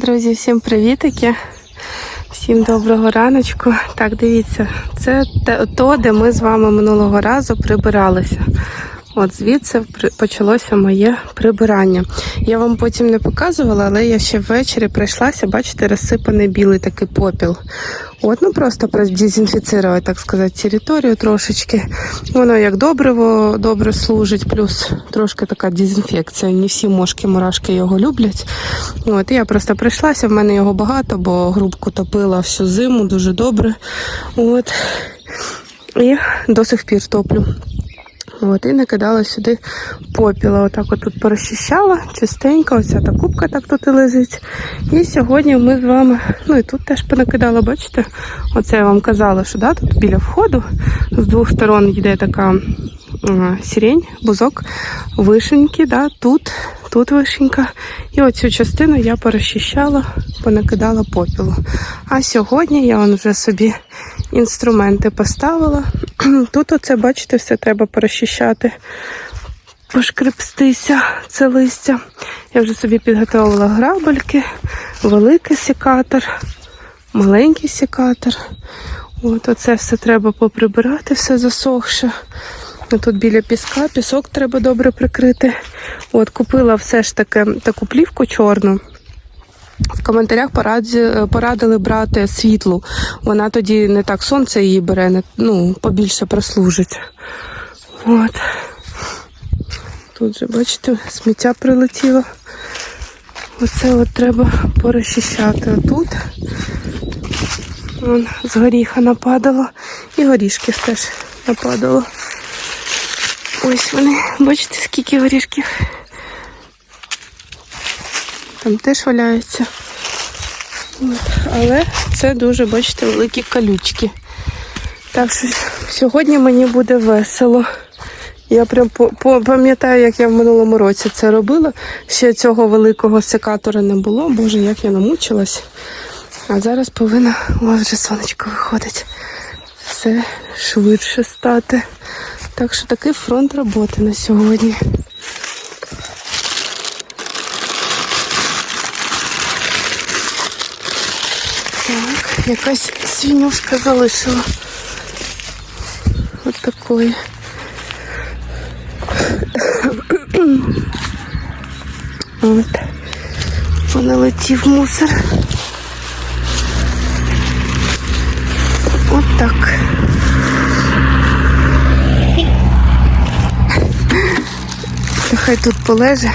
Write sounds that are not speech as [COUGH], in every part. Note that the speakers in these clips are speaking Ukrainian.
Друзі, всім привітики! Всім доброго раночку. Так, дивіться, це то, де ми з вами минулого разу прибиралися. От звідси почалося моє прибирання. Я вам потім не показувала, але я ще ввечері прийшлася, бачите, розсипаний білий такий попіл. От, ну просто продезінфіцирувати, так сказати, територію трошечки. Воно як добриво добре служить, плюс трошки така дезінфекція. Не всі мошки, мурашки його люблять. От, я просто прийшлася, в мене його багато, бо грубку топила всю зиму дуже добре. От. І до сих пір топлю. От, і накидала сюди попіла. Отак от тут порозчищала, чистенько, оця та кубка так тут і лежить. І сьогодні ми з вами, ну і тут теж понакидала, бачите? Оце я вам казала, що да, тут біля входу з двох сторон йде така а, сирень, бузок, вишеньки, да, тут, тут вишенька. І оцю частину я порозчищала, понакидала попілу. А сьогодні я вон вже собі інструменти поставила. [CLEARS THROAT] Тут оце, бачите, все треба порозчищати, пошкребстися, це листя. Я вже собі підготовила грабельки, великий секатор, маленький секатор. От оце все треба поприбирати, все засохше. Тут біля піска, пісок треба добре прикрити. От, купила все ж таки таку плівку чорну. В коментарях порадили брати світлу. Вона тоді не так сонце її бере, не, ну, побільше прослужить. От. Тут же, бачите, сміття прилетіло. Оце от треба порозчищати отут. Вон, з горіха нападало. І горішків теж нападало. Ось вони, бачите, скільки горішків. Там теж валяються. От. Але це дуже, бачите, великі колючки. Так що сьогодні мені буде весело. Я прям пам'ятаю, як я в минулому році це робила. Ще цього великого секатора не було. Боже, як я намучилась. А зараз повинна о, вже сонечко виходить. Все швидше стати. Так що такий фронт роботи на сьогодні. Так, якась свинюшка залишила. От такої. От. Понелетів мусор. От так. Нехай тут полеже,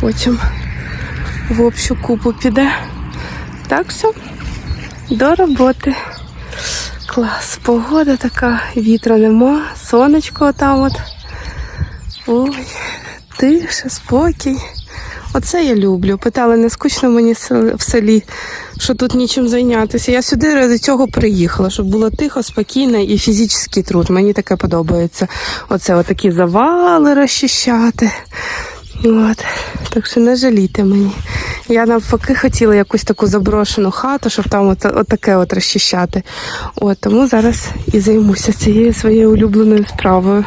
потім в общу купу піде. Так що до роботи. Клас, погода така, вітру нема, сонечко там от. Ой, тиша, спокій. Оце я люблю. Питали, не скучно мені в селі, що тут нічим зайнятися. Я сюди ради цього приїхала, щоб було тихо, спокійно і фізичний труд. Мені таке подобається. Оце отакі завали розчищати. От. Так що не жалійте мені. Я навпаки хотіла якусь таку заброшену хату, щоб там от, от таке от розчищати. От, тому зараз і займуся цією своєю улюбленою справою.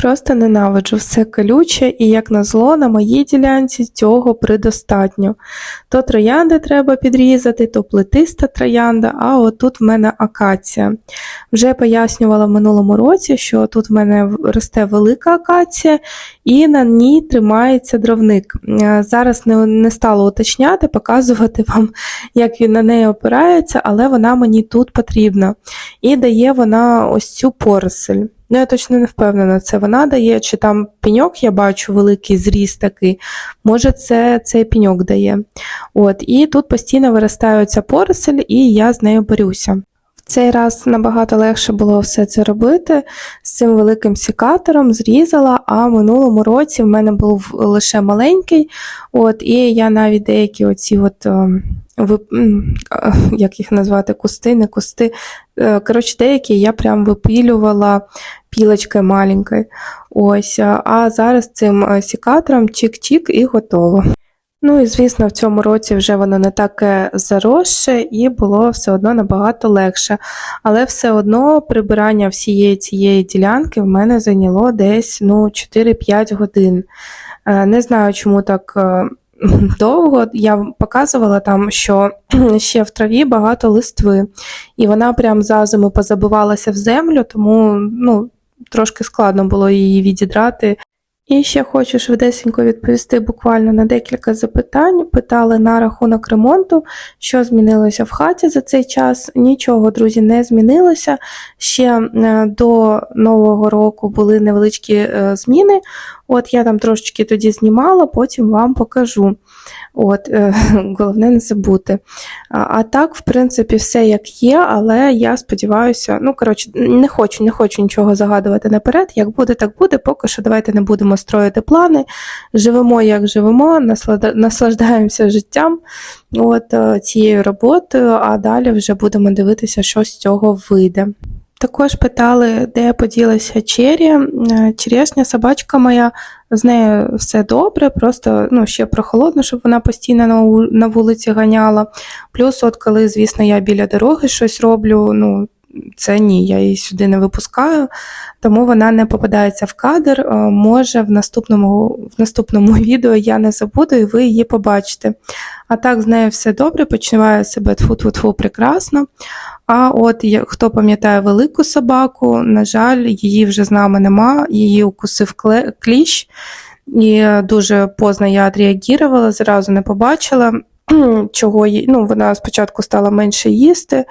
Просто ненавиджу все колюче і, як назло, на моїй ділянці цього предостатньо. То троянди треба підрізати, то плетиста троянда, а отут в мене акація. Вже пояснювала в минулому році, що тут в мене росте велика акація і на ній тримається дровник. Е, Зараз не, не стала уточняти, показувати вам, як він на неї опирається, але вона мені тут потрібна. І дає вона ось цю поросль. Ну, я точно не впевнена, це вона дає, чи там пеньок, я бачу, великий зріст такий. Може, це цей пеньок дає. От, і тут постійно виростає ця поросль, і я з нею борюся. В цей раз набагато легше було все це робити з цим великим секатором, зрізала, а в минулому році в мене був лише маленький, от, і я навіть деякі оці от, ем, як їх назвати, кусти, не кусти, Е, Коротше, деякі я прям випилювала пілочкою маленькою. Ось, а зараз цим е, секатором чик-чик і готово. Ну і звісно, в цьому році вже воно не таке заросше і було все одно набагато легше. Але все одно прибирання всієї цієї ділянки в мене зайняло десь ну, 4-5 годин. Е, Не знаю, чому так [LAUGHS] довго. Я показувала там, що [CLEARS THROAT] ще в траві багато листви, і вона прям за зиму позабивалася в землю, тому ну, трошки складно було її відідрати. І ще хочу швидесенько відповісти буквально на декілька запитань. Питали на рахунок ремонту, що змінилося в хаті за цей час. Нічого, друзі, не змінилося. Ще е, до нового року були невеличкі е, зміни. От я там трошечки тоді знімала, потім вам покажу. От, е, [LAUGHS] головне не забути. А, так, в принципі, все як є, але я сподіваюся, ну коротше, не хочу, не хочу нічого загадувати наперед. Як буде, так буде. Поки що давайте не будемо строїти плани. Живемо, як живемо, наслаждаємося життям, от е, цією роботою, а далі вже будемо дивитися, що з цього вийде. Також питали, де поділася Чері. Е, Черешня собачка моя, з нею все добре, просто ну, ще прохолодно, щоб вона постійно на, вулиці ганяла. Плюс, от коли, звісно, я біля дороги щось роблю, ну, це ні, я її сюди не випускаю, тому вона не попадається в кадр. Е, Може, в наступному, в наступному [LAUGHS] відео я не забуду і ви її побачите. А так з нею все добре, почуває себе тфу-тфу-тфу прекрасно. А от хто пам'ятає велику собаку, на жаль, її вже з нами нема, її укусив кліщ, і е, дуже поздно я відреагувала, зразу не побачила, чого їй. Ну, вона спочатку стала менше їсти.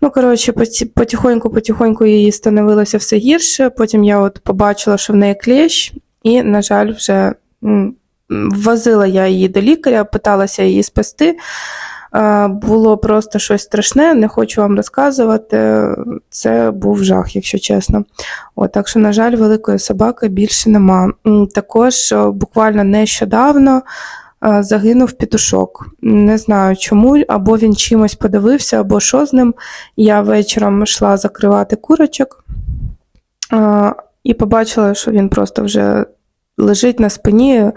Ну, коротше, потихоньку-потихоньку їй становилося все гірше. Потім я от побачила, що в неї клещ, і, на жаль, вже возила я її до лікаря, питалася її спасти. Було просто щось страшне, не хочу вам розказувати. Це був жах, якщо чесно. От, так що, на жаль, великої собаки більше нема. Також буквально нещодавно загинув петушок. Не знаю чому, або він чимось подивився, або що з ним. Я вечором йшла закривати курочок і побачила, що він просто вже лежить на спині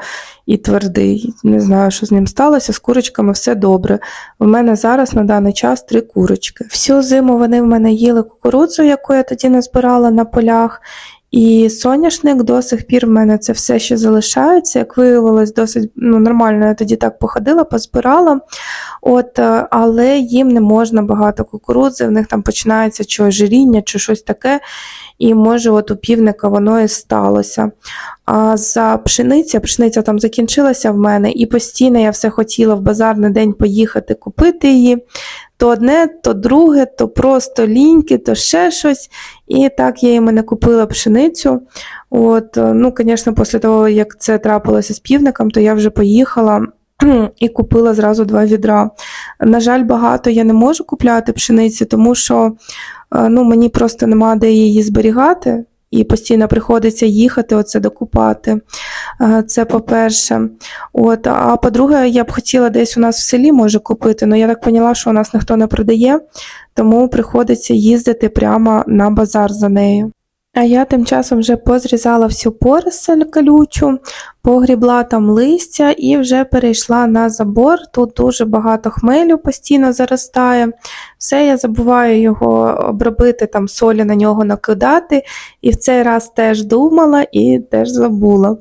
і твердий. Не знаю, що з ним сталося. З курочками все добре. У мене зараз на даний час три курочки. Всю зиму вони в мене їли кукурудзу, яку я тоді назбирала на полях. І соняшник до сих пір в мене це все ще залишається. Як виявилось, досить ну, нормально. Я тоді так походила, позбирала. От, е, але їм не можна багато кукурудзи, в них там починається чи ожиріння, чи щось таке. І може, от у півника воно і сталося. А за пшениця, пшениця там закінчилася в мене, і постійно я все хотіла в базарний день поїхати купити її. То одне, то друге, то просто ліньки, то ще щось. І так я і не купила пшеницю. От, е, ну, звісно, після того, як це трапилося з півником, то я вже поїхала [CLEARS THROAT] і купила зразу два відра. На жаль, багато я не можу купляти пшениці, тому що е, ну, мені просто нема де її зберігати. І постійно приходиться їхати, оце докупати. Е, Це по-перше. От, а по-друге, я б хотіла десь у нас в селі може купити, але я так поняла, що у нас ніхто не продає, тому приходиться їздити прямо на базар за нею. А я тим часом вже позрізала всю поросель колючу, погрібла там листя і вже перейшла на забор. Тут дуже багато хмелю постійно заростає. Все, я забуваю його обробити, там солі на нього накидати. І в цей раз теж думала і теж забула.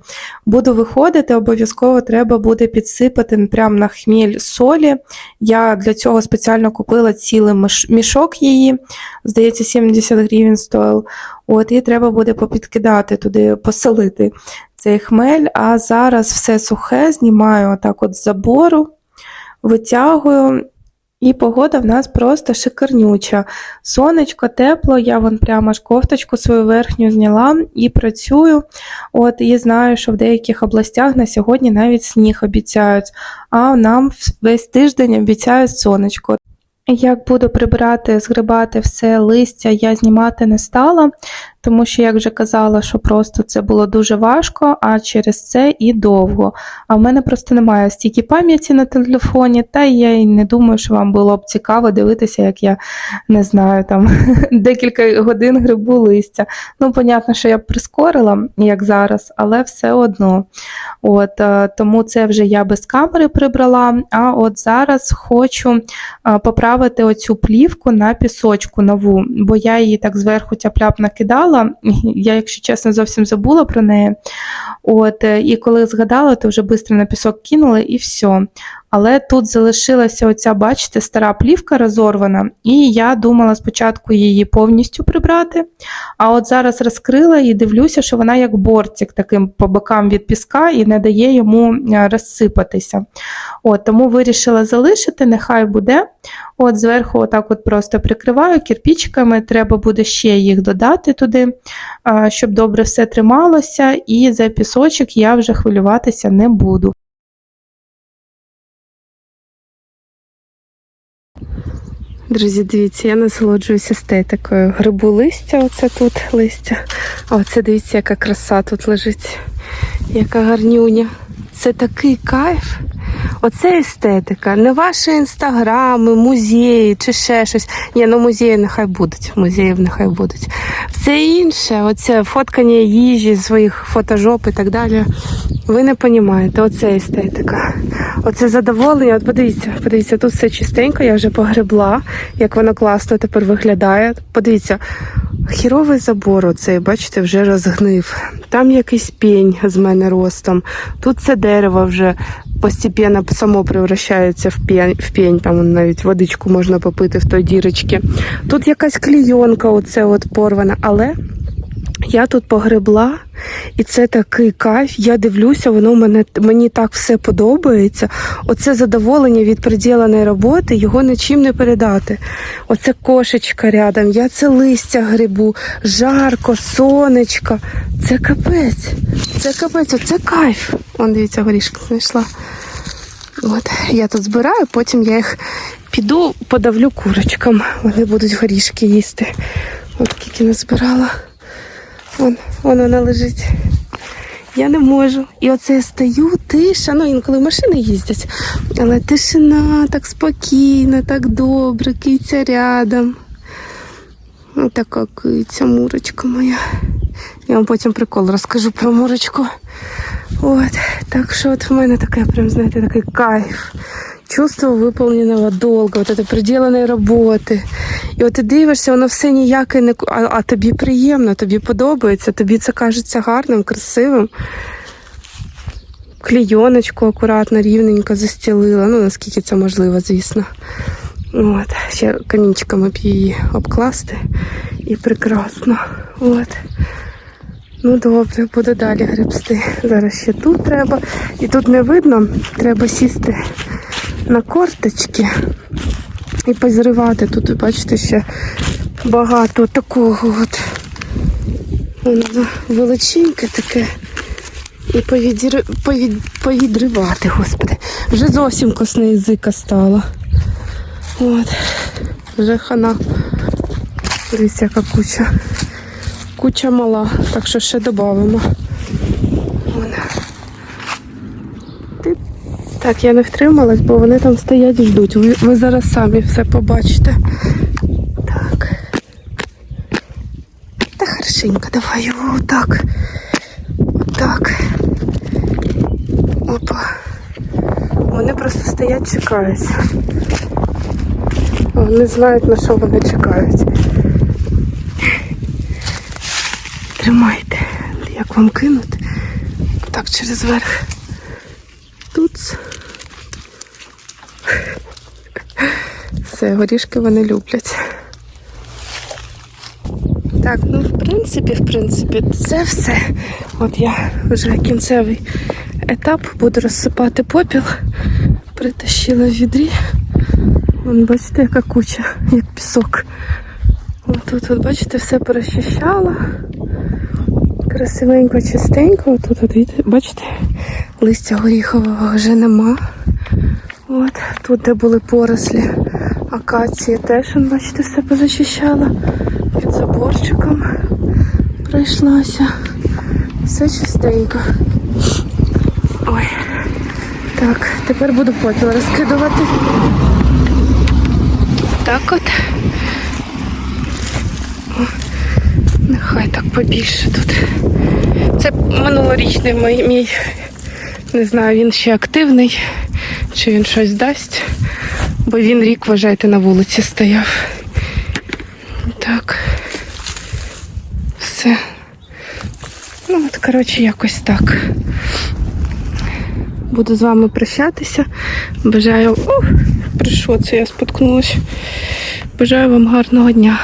Буду виходити, обов'язково треба буде підсипати прямо на хміль солі. Я для цього спеціально купила цілий мішок її, здається, 70 гривень стоїв. От, і треба буде попідкидати туди, поселити цей хмель. А зараз все сухе, знімаю отак от з забору, витягую. І погода в нас просто шикарнюча. Сонечко, тепло, я вон прямо ж кофточку свою верхню зняла і працюю. От і знаю, що в деяких областях на сьогодні навіть сніг обіцяють, а нам весь тиждень обіцяють сонечко. Як буду прибирати, згрибати все листя, я знімати не стала, тому що, як вже казала, що просто це було дуже важко, а через це і довго. А в мене просто немає стільки пам'яті на телефоні, та я й не думаю, що вам було б цікаво дивитися, як я не знаю, там [LAUGHS] декілька годин грибу листя. Ну, понятно, що я б прискорила, як зараз, але все одно. От, е, тому це вже я без камери прибрала. А от зараз хочу е, поправити оцю плівку на пісочку нову, бо я її так зверху тяп-ляп накидала. Згадала. Я, якщо чесно, зовсім забула про неї. От, е, і коли згадала, то вже швидко на пісок кинула і все. Але тут залишилася оця, бачите, стара плівка розорвана, і я думала спочатку її повністю прибрати. А от зараз розкрила і дивлюся, що вона як бортик таким по бокам від піска і не дає йому е, розсипатися. От, тому вирішила залишити, нехай буде. От зверху отак от просто прикриваю кирпічиками, треба буде ще їх додати туди, щоб добре все трималося, і за пісочок я вже хвилюватися не буду. Друзі, дивіться, я насолоджуюся естетикою. Грибу листя, оце тут листя. А оце дивіться, яка краса тут лежить. Яка гарнюня. Це такий кайф. Оце естетика. Не ваші інстаграми, музеї чи ще щось. Ні, ну музеї нехай будуть. Музеїв нехай будуть. Все інше, оце фоткання їжі, своїх фотожоп і так далі. Ви не розумієте, оце естетика. Оце задоволення. От подивіться, подивіться, тут все чистенько, я вже погребла, як воно класно тепер виглядає. Подивіться, хіровий забор, оцей, бачите, вже розгнив. Там якийсь пень з мене ростом. Тут це дерево вже постепенно само превращається в пень, в пень. Там навіть водичку можна попити в той дірочці. Тут якась клійонка, оце от порвана, але. Я тут погребла, і це такий кайф. Я дивлюся, воно мене мені так все подобається. Оце задоволення від приділеної роботи, його нічим не передати. Оце кошечка рядом, я це листя грибу, жарко, сонечко. Це капець. Це капець, оце кайф. Он дивіться, горішки знайшла. От я тут збираю, потім я їх піду подавлю курочкам. Вони будуть горішки їсти. От скільки назбирала. Вон, вон вона лежить. Я не можу. І оце я стою, тиша. Ну, інколи машини їздять. Але тишина, так спокійно, так добре, киця рядом. Ось така киця, мурочка моя. Я вам потім прикол розкажу про мурочку. От, так що от в мене таке, прям, знаєте, такий кайф. Чувство выполненного долга, от приділеної роботи. І от ти дивишся, воно все ніяке не а, а тобі приємно, тобі подобається, тобі це кажеться гарним, красивим. Клійоночку акуратно, рівненько застілила. Ну, наскільки це можливо, звісно. От, ще камінчиками б її обкласти. І прекрасно. От. Ну добре, буду далі гребсти. Зараз ще тут треба. І тут не видно, треба сісти на корточки і позривати. Тут, ви бачите, ще багато такого от воно величеньке таке. І повідір... повід... повідривати, господи. Вже зовсім косне язика стало. От. Вже хана. Дивіться, яка куча. Куча мала, так що ще додамо. Так, я не втрималась, бо вони там стоять і ждуть. Ви, ви зараз самі все побачите. Так. Та хорошенько, давай його отак. Отак. Опа. Вони просто стоять, чекають. Вони знають, на що вони чекають. Тримайте. Як вам кинути? Так, через верх. Тут. Все, горішки вони люблять. Так, ну в принципі, в принципі, це все. От я вже кінцевий етап буду розсипати попіл. Притащила в відрі. Вон, бачите, яка куча, як пісок. Ось тут, от, бачите, все перещищала. Красивенько, чистенько. Тут, от, бачите, листя горіхового вже нема. От, тут, де були порослі акації, теж, бачите, все позачищала. Під заборчиком пройшлася. Все чистенько. Ой. Так, тепер буду попіл розкидувати. Так от. О, нехай так побільше тут. Це минулорічний мій, мій, не знаю, він ще активний, чи він щось дасть, бо він рік, вважайте, на вулиці стояв. Так. Все. Ну, от, Коротше, якось так. Буду з вами прощатися. Бажаю. Ух, про що це я споткнулася? Бажаю вам гарного дня.